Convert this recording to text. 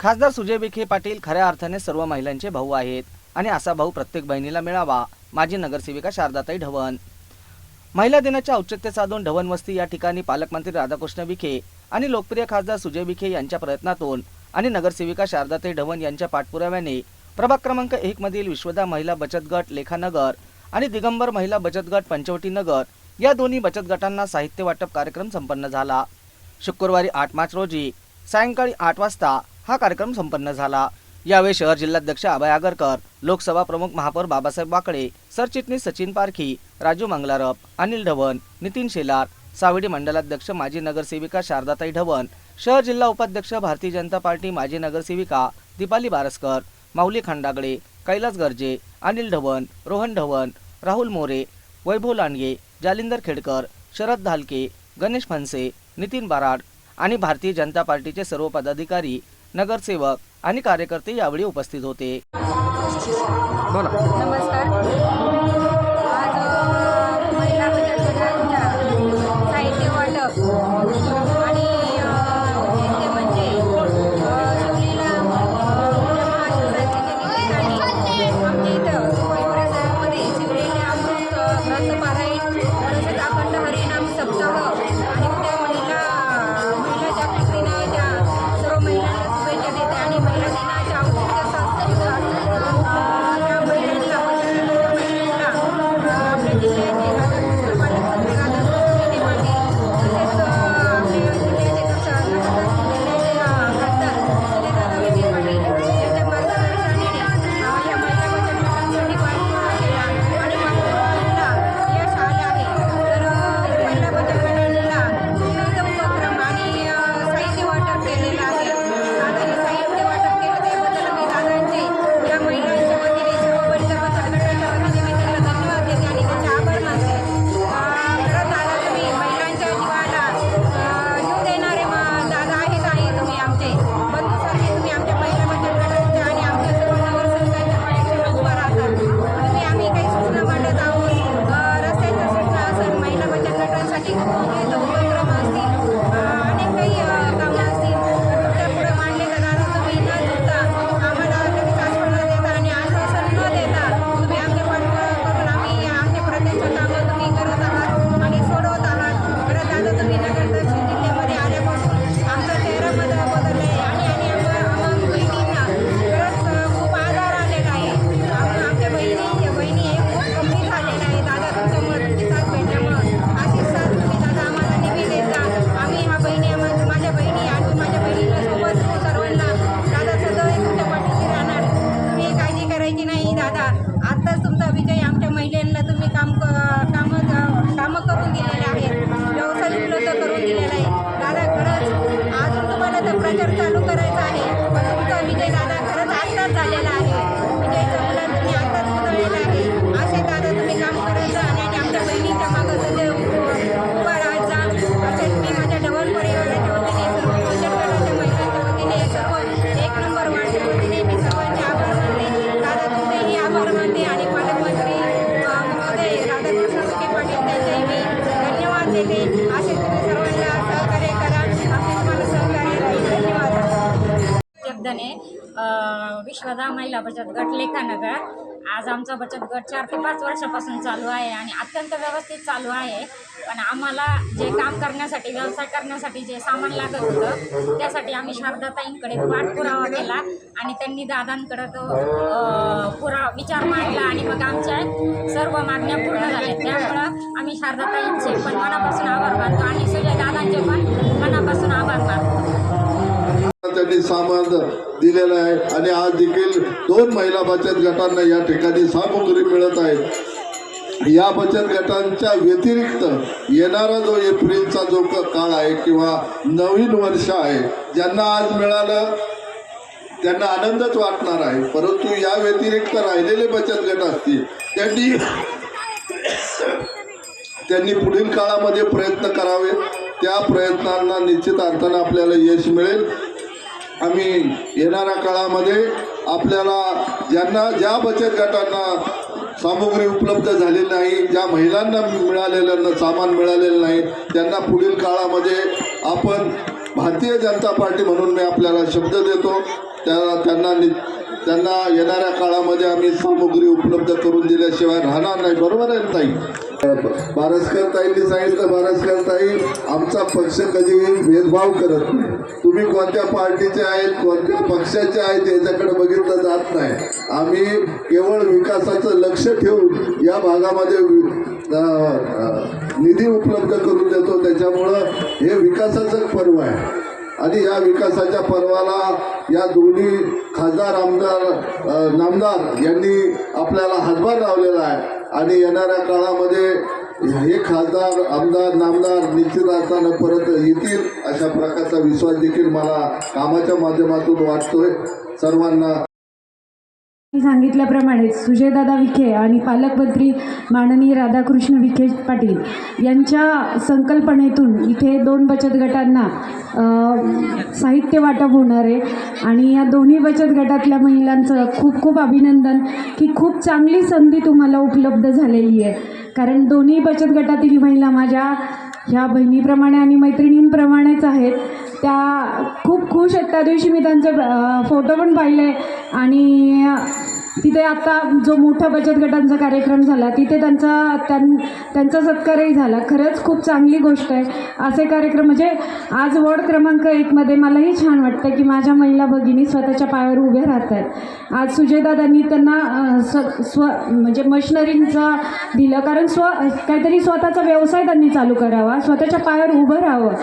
खासदार सुजय विखे पाटील खऱ्या अर्थाने सर्व महिलांचे भाऊ आहेत आणि असा भाऊ प्रत्येक बहिणीला मिळावा. माजी नगरसेविका शारदाताई ढवण. महिला दिनाच्या औचित्य साधून ढवण वस्ती या ठिकाणी पालकमंत्री राधाकृष्ण विखे आणि लोकप्रिय खासदार सुजय विखे यांच्या प्रयत्नातून आणि नगरसेविका शारदाताई ढवण यांच्या पाठपुराव्याने प्रभाग क्रमांक एक मधील विश्वदा महिला बचत गट लेखानगर आणि दिगंबर महिला बचत गट पंचवटी नगर या दोन्ही बचत गटांना साहित्य वाटप कार्यक्रम संपन्न झाला. शुक्रवारी आठ मार्च रोजी सायंकाळी आठ वाजता हा कार्यक्रम संपन्न झाला. यावेळी शहर जिल्हाध्यक्ष अभय आगरकर लोकसभा प्रमुख महापौर बाबासाहेब वाकडे सरचिटणीस सचिन पारखी राजू मंगलारप अनिल ढवण नितीन शेलार सावडी मंडलाध्यक्ष माजी नगरसेविका शारदाताई ढवण शहर जिल्हा उपाध्यक्ष भारतीय जनता पार्टी माजी नगरसेविका दीपाली बारसकर माऊली खंडागळे कैलास गर्जे अनिल ढवण रोहन ढवण राहुल मोरे वैभव लांडगे जालिंदर खेडकर शरद धालके गणेश फनसे नितीन बाराड आणि भारतीय जनता पार्टीचे सर्व पदाधिकारी नगरसेवक आणि कार्यकर्ते यावेळी उपस्थित होते. बोला. नमस्कार. तुमचेही आभार मानते आणि विश्वदा महिला बचत गट लेखानगर. आज आमचा बचत गट चार ते पाच वर्षापासून चालू आहे आणि अत्यंत व्यवस्थित चालू आहे. पण आम्हाला जे काम करण्यासाठी व्यवसाय करण्यासाठी जे सामान लागत होतं त्यासाठी आम्ही शारदाताईंकडे पाठपुरावा केला आणि त्यांनी दादांकडं तो पुरा विचार मांडला आणि मग आमच्या सर्व मागण्या पूर्ण झाल्या. त्यामुळं आम्ही शारदाताईंचे पण मनापासून आभार मानतो आणि सुजय दादांचे पण त्यांनी सामान दिलेलं आहे. आणि आज देखील दोन महिला बचत गटांना या ठिकाणी सामुग्री मिळत आहे. या बचत गटांच्या व्यतिरिक्त येणारा जो एप्रिलचा जो काळ आहे किंवा नवीन वर्ष आहे ज्यांना आज मिळालं त्यांना आनंदच वाटणार आहे. परंतु या व्यतिरिक्त राहिलेले बचत गट असतील त्यांनी त्यांनी पुढील काळामध्ये प्रयत्न करावे. त्या प्रयत्नांना निश्चित अर्थानं आपल्याला यश मिळेल. आम्ही येणाऱ्या काळामध्ये आपल्याला ज्यांना ज्या बचत गटांना सामुग्री उपलब्ध झालेली नाही ज्या महिलांना मिळालेलं सामान मिळालेलं नाही त्यांना पुढील काळामध्ये आपण भारतीय जनता पार्टी म्हणून मी आपल्याला शब्द देतो. त्या त्यांना नि त्यांना येणाऱ्या काळामध्ये आम्ही सामुग्री उपलब्ध करून दिल्याशिवाय राहणार नाही. बरोबर आहे ना ताई? बारसकर ताईंनी सांगितलं बारसकर ताई आमचा पक्ष कधीही भेदभाव करत नाही. तुम्ही कोणत्या पार्टीचे आहेत कोणत्या पक्षाचे आहेत याच्याकडे बघितलं जात नाही. आम्ही केवळ विकासाचं लक्ष ठेवून या भागामध्ये निधी उपलब्ध करून देतो. त्याच्यामुळं हे विकासाचं पर्व आहे. आणि या विकासाच्या पर्वाला या दोन्ही खासदार आमदार नामदार यांनी आपल्याला हातभार लावलेला आहे. आणि येणाऱ्या काळामध्ये हे खासदार आमदार नामदार निश्चित असताना परत येतील अशा प्रकारचा विश्वास देखील मला कामाच्या माध्यमातून वाटतोय. सर्वांना सांगितल्याप्रमाणे सुजयदादा विखे आणि पालकमंत्री माननीय राधाकृष्ण विखे पाटील यांच्या संकल्पनेतून इथे दोन बचत गटांना साहित्य वाटप होणार आहे. आणि या दोन्ही बचत गटातल्या महिलांचं खूप खूप अभिनंदन की खूप चांगली संधी तुम्हाला उपलब्ध झालेली आहे. कारण दोन्ही बचत गटातील महिला माझ्या ह्या बहिणीप्रमाणे आणि मैत्रिणींप्रमाणेच आहेत. त्या खूप खुश आहेत. त्या दिवशी मी त्यांचे फोटो पण पाहिले. आणि तिथे आता जो मोठा बचत गटांचा कार्यक्रम झाला तिथे त्यांचा त्यां त्यांचा सत्कारही झाला. खरंच खूप चांगली गोष्ट आहे. असे कार्यक्रम म्हणजे आज वॉर्ड क्रमांक एकमध्ये मलाही छान वाटतं की माझ्या महिला भगिनी स्वतःच्या पायावर उभे राहत आहेत आज सुजयदादांनी त्यांना स स्व म्हणजे मशनरींचा दिलं. कारण स्व काहीतरी स्वतःचा व्यवसाय त्यांनी चालू करावा. स्वतःच्या पायावर उभं राहावं.